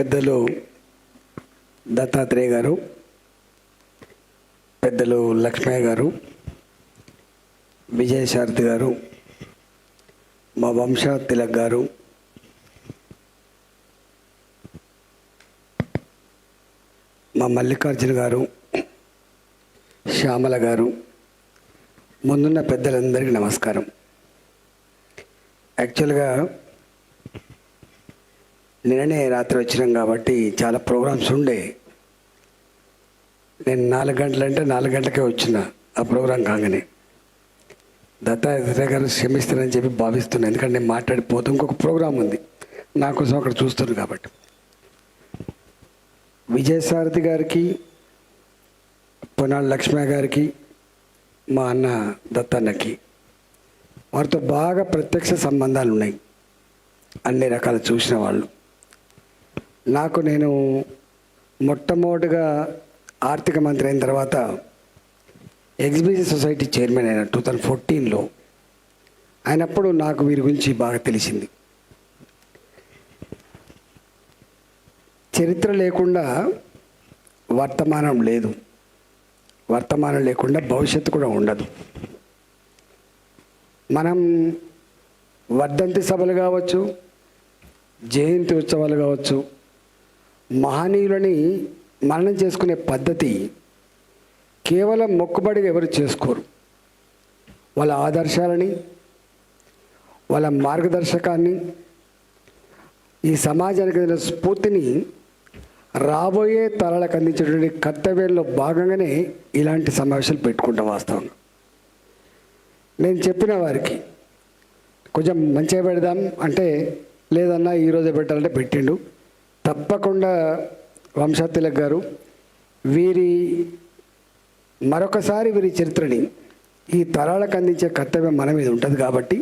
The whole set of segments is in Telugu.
పెద్దలు దత్తాత్రేయ గారు పెద్దలు లక్ష్మయ్య గారు విజయశారథి గారు మా వంశ తిలక్ గారు మా మల్లికార్జున గారు శ్యామల గారు ముందున్న పెద్దలందరికీ నమస్కారం. యాక్చువల్గా నిన్ననే రాత్రి వచ్చినాం కాబట్టి చాలా ప్రోగ్రామ్స్ ఉండే. నేను నాలుగు గంటలంటే నాలుగు గంటలకే వచ్చిన ఆ ప్రోగ్రాం కాగానే. దత్తాత్రేయ గారు క్షమిస్తారని చెప్పి భావిస్తున్నాను ఎందుకంటే నేను మాట్లాడిపోతే ఇంకొక ప్రోగ్రాం ఉంది. నా కోసం అక్కడ చూస్తున్నారు కాబట్టి. విజయసారథి గారికి పొన్నాళ్ళ లక్ష్మయ్య గారికి మా అన్న దత్తన్నకి వారితో బాగా ప్రత్యక్ష సంబంధాలు ఉన్నాయి అన్ని రకాలు చూసిన వాళ్ళు. నాకు నేను మొట్టమొదటిగా ఆర్థిక మంత్రి అయిన తర్వాత ఎగ్జిబిషన్ సొసైటీ చైర్మన్ అయిన టూ థౌజండ్ ఫోర్టీన్లో అయినప్పుడు నాకు వీరి గురించి బాగా తెలిసింది. చరిత్ర లేకుండా వర్తమానం లేదు. వర్తమానం లేకుండా భవిష్యత్తు కూడా ఉండదు. మనం వర్ధంతి సభలు కావచ్చు జయంతి ఉత్సవాలు కావచ్చు మహనీయులని మరణం చేసుకునే పద్ధతి కేవలం మొక్కుబడిగా ఎవరు చేసుకోరు. వాళ్ళ ఆదర్శాలని వాళ్ళ మార్గదర్శకాన్ని ఈ సమాజానికి స్ఫూర్తిని రాబోయే తరాలకు అందించేటువంటి కర్తవ్యంలో భాగంగానే ఇలాంటి సమావేశాలు పెట్టుకుంటాం వాస్తవంగా. నేను చెప్పిన వారికి కొంచెం మంచిగా పెడదాం అంటే లేదన్నా ఈరోజే పెట్టాలంటే పెట్టిండు. తప్పకుండా వంశతిలక్ గారు వీరి మరొకసారి వీరి చరిత్రని ఈ తరాలకు అందించే కర్తవ్యం మన మీద ఉంటుంది కాబట్టి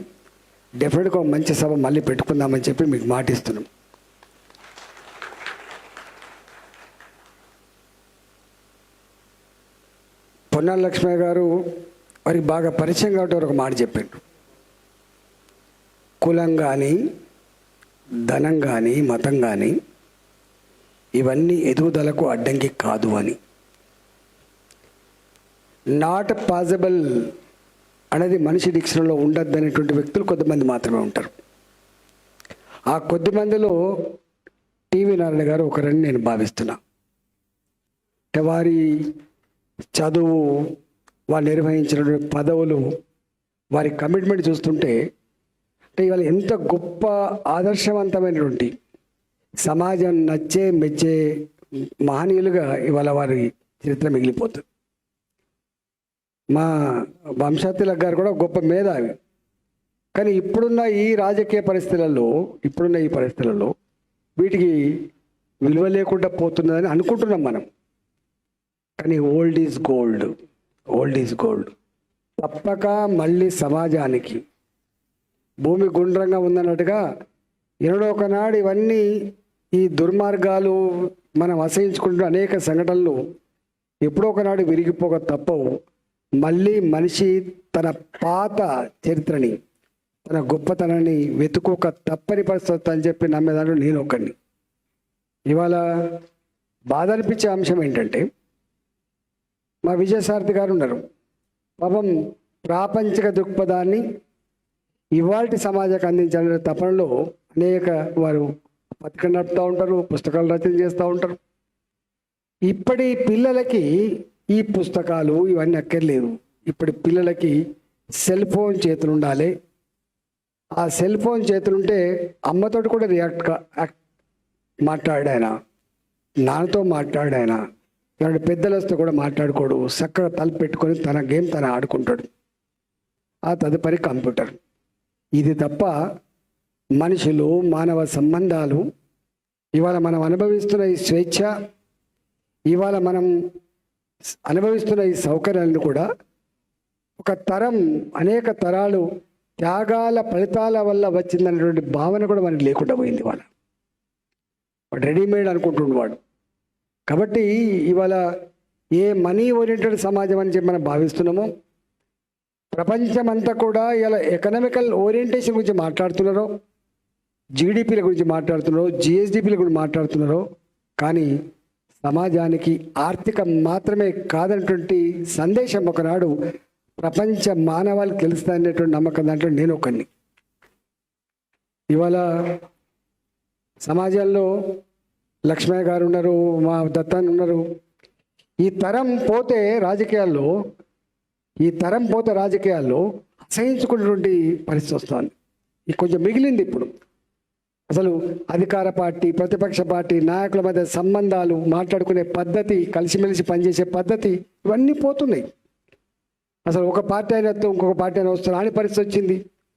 డెఫినెట్గా ఒక మంచి సభ మళ్ళీ పెట్టుకుందామని చెప్పి మీకు మాటిస్తున్నాం. పొన్నాల లక్ష్మయ్య గారు వారికి బాగా పరిచయం కాబట్టి ఒక మాట చెప్పాడు కులం కానీ ధనం కానీ మతం కానీ ఇవన్నీ ఎదుగుదలకు అడ్డంకి కాదు అని. నాట్ పాసిబుల్ అనేది మనిషి డిక్షన్లో ఉండద్దు అనేటువంటి వ్యక్తులు కొద్దిమంది మాత్రమే ఉంటారు. ఆ కొద్ది మందిలో టీవీ నారాయణ గారు ఒకరని నేను భావిస్తున్నా. అంటే వారి చదువు వారు నిర్వహించినటువంటి పదవులు వారి కమిట్మెంట్ చూస్తుంటే అంటే ఇవాళ ఎంత గొప్ప ఆదర్శవంతమైనటువంటి సమాజం నచ్చే మెచ్చే మహనీయులుగా ఇవాళ వారి చరిత్ర మిగిలిపోతుంది. మా వంశతిలక్ గారు కూడా గొప్ప మేధావి. కానీ ఇప్పుడున్న ఈ రాజకీయ పరిస్థితులలో ఇప్పుడున్న ఈ పరిస్థితులలో వీటికి విలువ లేకుండా పోతున్నదని అనుకుంటున్నాం మనం. కానీ old is gold old is gold తప్పక మళ్ళీ సమాజానికి భూమి గుండ్రంగా ఉందన్నట్టుగా ఎన్నడో ఒకనాడు ఇవన్నీ ఈ దుర్మార్గాలు మనం అసహించుకుంటున్న అనేక సంఘటనలు ఎప్పుడో ఒకనాడు విరిగిపోక తప్పవు. మళ్ళీ మనిషి తన పాత చరిత్రని తన గొప్పతనాన్ని వెతుకోక తప్పని పరిస్థితి అని చెప్పి నమ్మేదాన్ని నేను ఒకడిని ఇవాళ బాధ అనిపించే అంశం ఏంటంటే మా విజయసారథి గారు ఉన్నారు. పాపం ప్రాపంచిక దృక్పథాన్ని ఇవాల్టి సమాజానికి అందించాలనే తపనలో అనేక వారు పత్రిక నడుపుతూ ఉంటారు పుస్తకాలు రచన చేస్తూ ఉంటారు. ఇప్పటి పిల్లలకి ఈ పుస్తకాలు ఇవన్నీ అక్కర్లేదు. ఇప్పటి పిల్లలకి సెల్ ఫోన్ చేతులు ఉండాలి. ఆ సెల్ ఫోన్ చేతులుంటే అమ్మతోటి కూడా రియాక్ట్ యాక్ట్ మాట్లాడాయన నాన్నతో మాట్లాడాయన ఇలాంటి పెద్దలతో కూడా మాట్లాడుకోడు. చక్కగా తలుపు పెట్టుకొని తన గేమ్ తన ఆడుకుంటాడు. ఆ తదుపరి కంప్యూటర్. ఇది తప్ప మనుషులు మానవ సంబంధాలు. ఇవాళ మనం అనుభవిస్తున్న ఈ స్వేచ్ఛ ఇవాళ మనం అనుభవిస్తున్న ఈ సౌకర్యాలను కూడా ఒక తరం అనేక తరాలు త్యాగాల ఫలితాల వల్ల వచ్చిందనేటువంటి భావన కూడా మనకి లేకుండా పోయింది ఇవాళ. వాడు రెడీమేడ్ అనుకుంటుండేవాడు కాబట్టి ఇవాళ ఏ మనీ ఓరియంటెడ్ సమాజం అని చెప్పి మనం భావిస్తున్నామో ప్రపంచమంతా కూడా ఇలా ఎకనామికల్ ఓరియంటేషన్ గురించి మాట్లాడుతున్నారో జీడిపిల గురించి మాట్లాడుతున్నారో జిఎస్డిపిల గురించి మాట్లాడుతున్నారో కానీ సమాజానికి ఆర్థికం మాత్రమే కాదన్నటువంటి సందేశం ఒకనాడు ప్రపంచ మానవాళి తెలుస్తుందనేటువంటి నమ్మకం దాంట్లో నేను ఒకరిని ఇవాళ సమాజంలో లక్ష్మయ్య గారు ఉన్నారు మా దత్తాన్ని ఉన్నారు. ఈ తరం పోతే రాజకీయాల్లో ఈ తరం పోతే రాజకీయాల్లో అసహించుకున్నటువంటి పరిస్థితి వస్తుంది. కొంచెం మిగిలింది ఇప్పుడు. అసలు అధికార పార్టీ ప్రతిపక్ష పార్టీ నాయకుల మధ్య సంబంధాలు మాట్లాడుకునే పద్ధతి కలిసిమెలిసి పనిచేసే పద్ధతి ఇవన్నీ పోతున్నాయి. అసలు ఒక పార్టీ అయిన ఇంకొక పార్టీ అయినా వస్తే రాని పరిస్థితి వచ్చింది.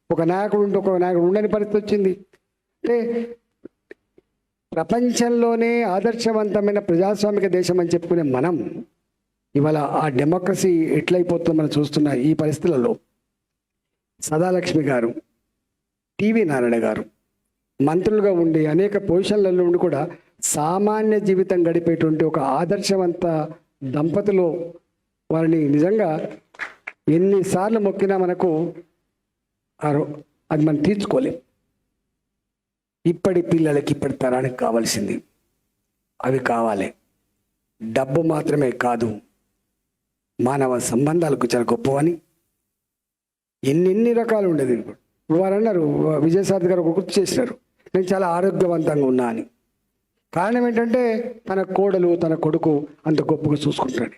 ఒక నాయకుడు ఉంటే ఒక నాయకుడు ఉండని పరిస్థితి వచ్చింది. అంటే ప్రపంచంలోనే ఆదర్శవంతమైన ప్రజాస్వామిక దేశం అని చెప్పుకునే మనం ఇవాళ ఆ డెమోక్రసీ ఎట్లయిపోతుందో మనం చూస్తున్న ఈ పరిస్థితులలో సదాలక్ష్మి గారు టీవీ నారాయణ గారు మంత్రులుగా ఉండి అనేక పొజిషన్లలో ఉండి కూడా సామాన్య జీవితం గడిపేటువంటి ఒక ఆదర్శవంత దంపతులు వారిని నిజంగా ఎన్నిసార్లు మొక్కినా మనకు అది మనం తీర్చుకోలేం. ఇప్పటి పిల్లలకి ఇప్పటి తరానికి కావాల్సింది అవి కావాలి. డబ్బు మాత్రమే కాదు. మానవ సంబంధాలకు చాలా గొప్పవని. ఎన్నెన్ని రకాలు ఉండేది ఇప్పుడు వారు అన్నారు విజయసారథి గారు ఒక గుర్తు చేసినారు. నేను చాలా ఆరోగ్యవంతంగా ఉన్నా అని కారణం ఏంటంటే తన కోడలు తన కొడుకు అంత గొప్పగా చూసుకుంటాడు.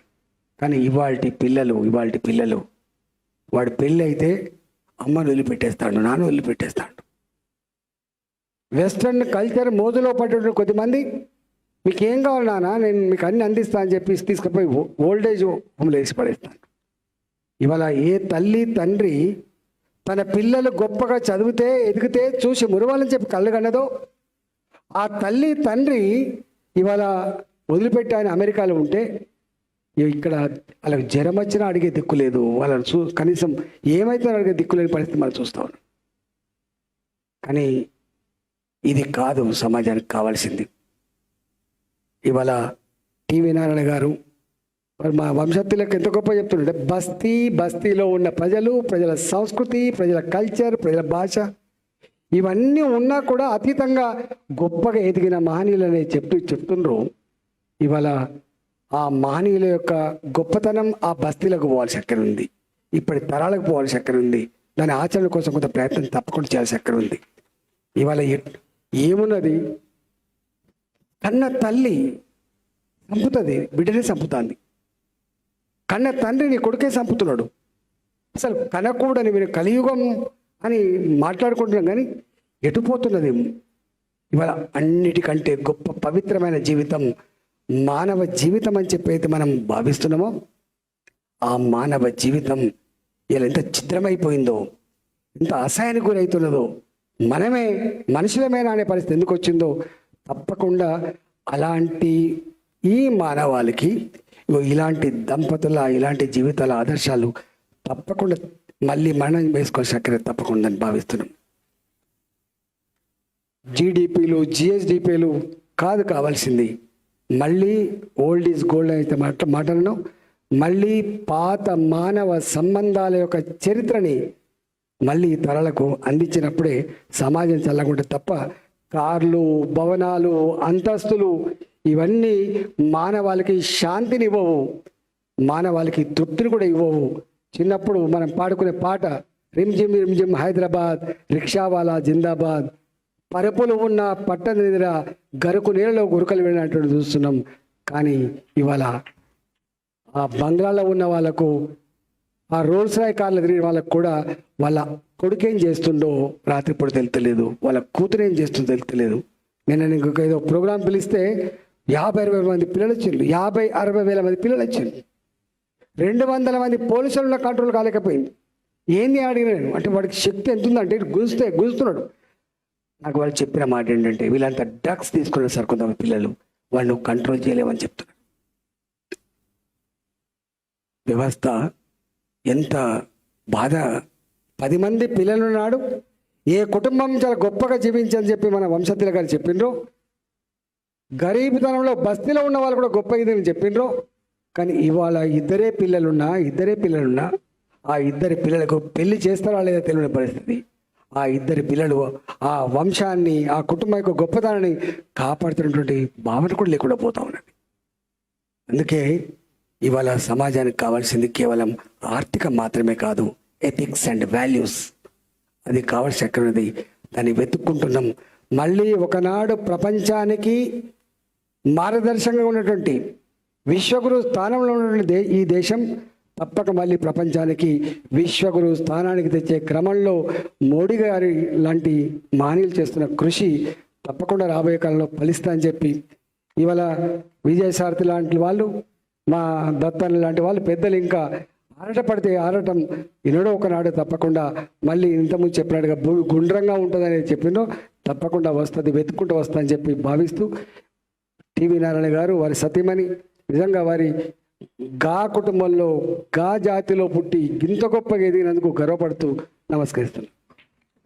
కానీ ఇవాళ పిల్లలు ఇవాళ పిల్లలు వాడు పెళ్ళి అయితే అమ్మను వదిలిపెట్టేస్తాడు నాన్న వదిలిపెట్టేస్తాడు. వెస్ట్రన్ కల్చర్ మోజులో పడ్డ కొద్దిమంది. మీకు ఏం కావాలి నాన్న? నేను మీకు అన్ని అందిస్తా అని చెప్పి తీసుకుపోయి ఓల్డేజ్ హోమ్లో వేసి పడేస్తాను. ఇవాళ ఏ తల్లి తండ్రి తన పిల్లలు గొప్పగా చదివితే ఎదిగితే చూసి మురవాలని చెప్పి కళ్ళు ఆ తల్లి తండ్రి ఇవాళ వదిలిపెట్టి ఆయన అమెరికాలో ఉంటే ఇక్కడ వాళ్ళకి జ్వరం వచ్చినా అడిగే దిక్కు లేదు. వాళ్ళని చూ కనీసం ఏమైతే అడిగే దిక్కు లేని పరిస్థితి మనం చూస్తా కానీ ఇది కాదు సమాజానికి కావాల్సింది. ఇవాళ టీవీ నారాయణ గారు మరి మా వంశత్తులకు ఎంత గొప్ప చెప్తుండే బస్తీ బస్తీలో ఉన్న ప్రజలు ప్రజల సంస్కృతి ప్రజల కల్చర్ ప్రజల భాష ఇవన్నీ ఉన్నా కూడా అతీతంగా గొప్పగా ఎదిగిన మహనీయులని చెప్తూ చెప్తుండ్రు. ఇవాళ ఆ మహనీయుల యొక్క గొప్పతనం ఆ బస్తీలకు పోవాల్సి అక్కడ ఉంది. ఇప్పటి తరాలకు పోవాల్సి అక్కడ ఉంది. దాని ఆచరణ కోసం కొంత ప్రయత్నం తప్పకుండా చేయాల్సి అక్కడ ఉంది. ఇవాళ ఏమున్నది? కన్న తల్లి చంపుతుంది బిడ్డనే చంపుతుంది. కన్న తండ్రిని కొడుకే చంపుతున్నాడు. అసలు కనకూడని మీరు కలియుగం అని మాట్లాడుకుంటున్నాం కానీ ఎటుపోతున్నది ఇవాళ అన్నిటికంటే గొప్ప పవిత్రమైన జీవితం మానవ జీవితం అని చెప్పైతే మనం భావిస్తున్నామో ఆ మానవ జీవితం ఇలా ఎంత ఛిద్రమైపోయిందో ఎంత అసహాయానికి గురవుతున్నదో మనమే మనుషులమేనా అనే పరిస్థితి ఎందుకు వచ్చిందో తప్పకుండా అలాంటి ఈ మానవాళికి ఇలాంటి దంపతుల ఇలాంటి జీవితాల ఆదర్శాలు తప్పకుండా మళ్ళీ మనం వేసుకొని చక్కెర తప్పకుండా అని భావిస్తున్నాం జీడిపిలు జిఎస్డిపిలు కాదు కావాల్సింది. మళ్ళీ ఓల్డ్ ఈజ్ గోల్డ్ అయితే మాట మాటలను మళ్ళీ పాత మానవ సంబంధాల యొక్క చరిత్రని మళ్ళీ తరలకు అందించినప్పుడే సమాజం చల్లకుంటే తప్ప కార్లు భవనాలు అంతస్తులు ఇవన్నీ మానవాళికి శాంతిని ఇవ్వవు. మానవాళికి తృప్తిని కూడా ఇవ్వవు. చిన్నప్పుడు మనం పాడుకునే పాట రిమ్జిమ్ రిమ్జిమ్ హైదరాబాద్ రిక్షావాలా జిందాబాద్ పరుపులు ఉన్న పట్టణ నిద్ర గరుకు నీళ్ళలో గురుకలు వెళ్ళినట్టు చూస్తున్నాం. కానీ ఇవాళ ఆ బంగ్లాలో ఉన్న వాళ్ళకు ఆ రోల్స్ రాయ్ కార్లు తిరిగిన వాళ్ళకు కూడా వాళ్ళ కొడుకేం చేస్తుండో రాత్రిపూట తెలుతలేదు వాళ్ళ కూతురు ఏం చేస్తుందో తెలుతలేదు నేను ఇంకొక ఏదో ప్రోగ్రాం పిలిస్తే యాభై అరవై మంది పిల్లలు వచ్చిండ్రు యాభై అరవై వేల మంది పిల్లలు వచ్చిండ్రు రెండు వందల మంది పోలీసుల కంట్రోల్ కాలేకపోయింది. ఏంది అడిగిన నేను. అంటే వాడికి శక్తి ఎంత ఉందంటే ఇటు గుంజితే గుంజుతున్నాడు. నాకు వాళ్ళు చెప్పిన మాట ఏంటంటే వీళ్ళంతా డ్రగ్స్ తీసుకున్నారు సార్ కొంతమంది పిల్లలు. వాళ్ళు కంట్రోల్ చేయలేమని చెప్తున్నారు వ్యవస్థ ఎంత బాధ. పది మంది పిల్లలున్నాడు ఏ కుటుంబం చాలా గొప్పగా జీవించని చెప్పి మన వంశతిల గారు చెప్పిండ్రు. గరీబితనంలో బస్తీలో ఉన్న వాళ్ళు కూడా గొప్ప ఇదని చెప్పిండ్రు. కానీ ఇవాళ ఇద్దరే పిల్లలున్నా ఇద్దరే పిల్లలున్నా ఆ ఇద్దరి పిల్లలకు పెళ్ళి చేస్తారా లేదా తెలియని పరిస్థితి. ఆ ఇద్దరి పిల్లలు ఆ వంశాన్ని ఆ కుటుంబం యొక్క గొప్పతనాన్ని కాపాడుతున్నటువంటి భావన కూడా లేకుండా పోతా ఉన్నది. అందుకే ఇవాళ సమాజానికి కావాల్సింది కేవలం ఆర్థిక మాత్రమే కాదు ఎథిక్స్ అండ్ వాల్యూస్. అది కావాల్సి ఎక్కడున్నది దాన్ని వెతుక్కుంటున్నాం. మళ్ళీ ఒకనాడు ప్రపంచానికి మార్గదర్శకంగా ఉన్నటువంటి విశ్వగురు స్థానంలో ఉన్నటువంటి దే ఈ దేశం తప్పక మళ్ళీ ప్రపంచానికి విశ్వగురు స్థానానికి తెచ్చే క్రమంలో మోడీ గారి లాంటి మానీలు చేస్తున్న కృషి తప్పకుండా రాబోయే కాలంలో ఫలిస్తా అని చెప్పి ఇవాళ విజయసారథి లాంటి వాళ్ళు మా దత్తన్ లాంటి వాళ్ళు పెద్దలు ఇంకా ఆరటపడితే ఆరటం ఎన్నడో ఒకనాడు తప్పకుండా మళ్ళీ ఇంతకుముందు చెప్పినట్టుగా గుండ్రంగా ఉంటుందని చెప్పిందో తప్పకుండా వస్తుంది వెతుక్కుంటూ వస్తుందని చెప్పి భావిస్తూ టీవీ నారాయణ గారు వారి సతీమణి నిజంగా వారి గా కుటుంబంలో గా జాతిలో పుట్టి ఇంత గొప్పగా ఎదిగినందుకు గర్వపడుతూ నమస్కరిస్తున్నాను